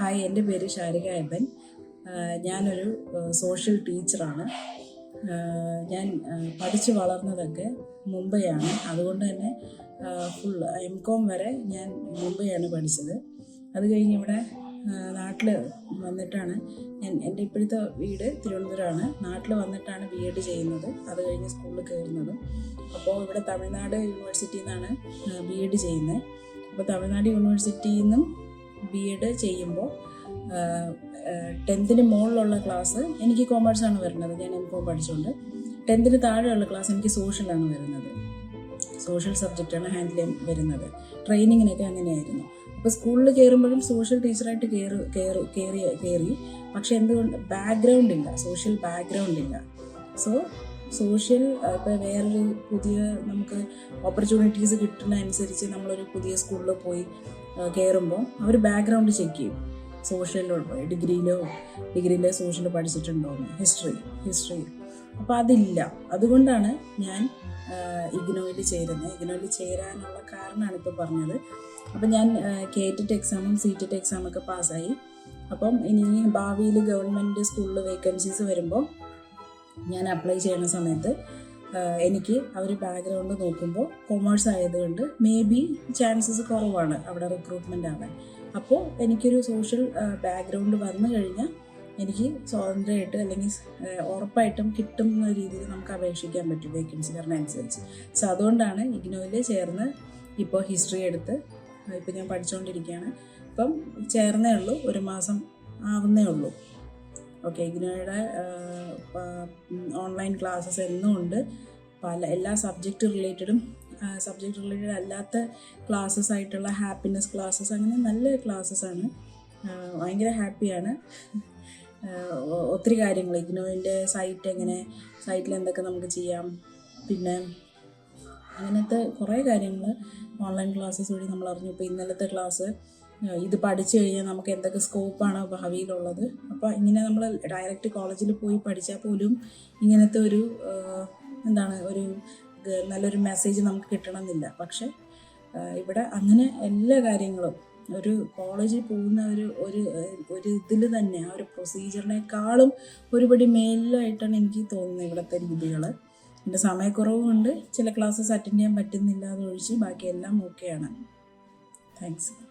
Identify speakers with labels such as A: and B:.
A: Hi എന്റെ പേര് Sharika Eben ഞാനൊരു സോഷ്യൽ ടീച്ചറാണ് ഞാൻ പഠിച്ചു വളർന്നതൊക്കെ മുംബൈയാണ്. അതുകൊണ്ട് തന്നെ ഫുൾ എം കോം വരെ ഞാൻ മുംബൈയാണ് പഠിച്ചത്. അത് കഴിഞ്ഞ് ഇവിടെ നാട്ടിൽ വന്നിട്ടാണ് ഞാൻ എന്റെ ഇപ്പോഴത്തെ വീട് തിരുവനന്തപുരമാണ്. നാട്ടിൽ വന്നിട്ടാണ് ബി എഡ് ചെയ്യുന്നത്. അത് കഴിഞ്ഞ് സ്കൂളിൽ കയറുന്നതും. അപ്പോൾ ഇവിടെ തമിഴ്നാട് യൂണിവേഴ്സിറ്റിയിൽ നിന്നാണ് ബി എഡ് ചെയ്യുന്നത്. അപ്പോൾ തമിഴ്നാട് യൂണിവേഴ്സിറ്റിയിൽ നിന്നും ബി എഡ് ചെയ്യുമ്പോൾ ടെൻത്തിന് മുകളിലുള്ള ക്ലാസ് എനിക്ക് കോമേഴ്സാണ് വരുന്നത്. ഞാൻ എം കോം പഠിച്ചുകൊണ്ട് ടെൻത്തിന് താഴെയുള്ള ക്ലാസ് എനിക്ക് സോഷ്യലാണ് വരുന്നത്. സോഷ്യൽ സബ്ജക്റ്റാണ് ഹാൻഡിൽ ചെയ്യാൻ വരുന്നത്. ട്രെയിനിങ്ങിനൊക്കെ അങ്ങനെയായിരുന്നു. അപ്പോൾ സ്കൂളിൽ കയറുമ്പോഴും സോഷ്യൽ ടീച്ചറായിട്ട് കയറി കയറി കയറി കയറി പക്ഷെ എന്തുകൊണ്ട് ബാക്ക്ഗ്രൗണ്ട് ഇല്ല. സോഷ്യൽ ബാക്ക്ഗ്രൗണ്ട് ഇല്ല. സോ സോഷ്യൽ ഇപ്പോൾ വേറൊരു പുതിയ നമുക്ക് ഓപ്പർച്യൂണിറ്റീസ് കിട്ടുന്ന അനുസരിച്ച് നമ്മളൊരു പുതിയ സ്കൂളിൽ പോയി കയറുമ്പോൾ അവർ ബാക്ക്ഗ്രൗണ്ട് ചെക്ക് ചെയ്യും. സോഷ്യലിലോ ഡിഗ്രിയിലോ ഡിഗ്രിയിലെ സോഷ്യൽ പഠിച്ചിട്ടുണ്ടോ ഹിസ്റ്ററി ഹിസ്റ്ററി അപ്പോൾ അതില്ല. അതുകൊണ്ടാണ് ഞാൻ ഇഗ്നോയിൽ ചേരുന്നത് ഇഗ്നോയിൽ ചേരാനുള്ള കാരണമാണ് ഇപ്പോൾ പറഞ്ഞത്. അപ്പം ഞാൻ കേറ്റിട്ട് എക്സാമും സി ടെറ്റ് എക്സാമൊക്കെ പാസ്സായി അപ്പം ഇനി ഭാവിയിൽ ഗവൺമെന്റ് സ്കൂളിൽ വേക്കൻസീസ് വരുമ്പോൾ ഞാൻ അപ്ലൈ ചെയ്യുന്ന സമയത്ത് എനിക്ക് അവർ ബാക്ക്ഗ്രൗണ്ട് നോക്കുമ്പോൾ കൊമേഴ്സ് ആയതുകൊണ്ട് മേ ബി ചാൻസസ് കുറവാണ് അവിടെ റിക്രൂട്ട്മെന്റ് ആവാൻ. അപ്പോൾ എനിക്കൊരു സോഷ്യൽ ബാക്ക്ഗ്രൗണ്ട് വന്നു കഴിഞ്ഞാൽ എനിക്ക് സ്വതന്ത്രമായിട്ട് അല്ലെങ്കിൽ ഉറപ്പായിട്ടും കിട്ടും എന്ന രീതിയിൽ നമുക്ക് അപേക്ഷിക്കാൻ പറ്റും വേക്കൻസി കാരണം അനുസരിച്ച്. സോ അതുകൊണ്ടാണ് ഇഗ്നോയിൽ ചേർന്ന് ഇപ്പോൾ ഹിസ്റ്ററി എടുത്ത് ഇപ്പോൾ ഞാൻ പഠിച്ചുകൊണ്ടിരിക്കുകയാണ് ഇപ്പം ചേർന്നേ ഉള്ളൂ ഒരു മാസം ആവുന്നേ ഉള്ളൂ. ഓക്കെ ഇഗ്നോയുടെ ഓൺലൈൻ ക്ലാസ്സസ് എന്നും ഉണ്ട്. പല എല്ലാ സബ്ജക്റ്റ് റിലേറ്റഡും സബ്ജക്റ്റ് റിലേറ്റഡ് അല്ലാത്ത ക്ലാസ്സസ് ആയിട്ടുള്ള ഹാപ്പിനെസ് ക്ലാസ്സസ് അങ്ങനെ നല്ല ക്ലാസ്സസ് ആണ്. ഭയങ്കര ഹാപ്പിയാണ് ഒത്തിരി കാര്യങ്ങൾ. ഇഗ്നോയിന്റെ സൈറ്റ് എങ്ങനെ സൈറ്റിൽ എന്തൊക്കെ നമുക്ക് ചെയ്യാം. പിന്നെ അങ്ങനത്തെ കുറേ കാര്യങ്ങൾ ഓൺലൈൻ ക്ലാസ്സസ് വഴി നമ്മൾ അറിഞ്ഞു. ഇപ്പോൾ ഇന്നലത്തെ ക്ലാസ് ഇത് പഠിച്ചു കഴിഞ്ഞാൽ നമുക്ക് എന്തൊക്കെ സ്കോപ്പാണ് ഭാവിയിലുള്ളത്. അപ്പോൾ ഇങ്ങനെ നമ്മൾ ഡയറക്റ്റ് കോളേജിൽ പോയി പഠിച്ചാൽ പോലും ഇങ്ങനത്തെ ഒരു എന്താണ് ഒരു നല്ലൊരു മെസ്സേജ് നമുക്ക് കിട്ടണമെന്നില്ല. പക്ഷെ ഇവിടെ അങ്ങനെ എല്ലാ കാര്യങ്ങളും ഒരു കോളേജിൽ പോകുന്ന ഒരു ഒരു ഒരു ഇതിൽ തന്നെ ആ ഒരു പ്രൊസീജിയറിനേക്കാളും ഒരുപടി മേലിലായിട്ടാണ് എനിക്ക് തോന്നുന്നത് ഇവിടുത്തെ രീതികൾ എന്റെ സമയക്കുറവ് കൊണ്ട് ചില ക്ലാസ്സസ് അറ്റൻഡ് ചെയ്യാൻ പറ്റുന്നില്ല അതൊഴിച്ച് ബാക്കിയെല്ലാം ഓക്കെയാണ് താങ്ക്സ്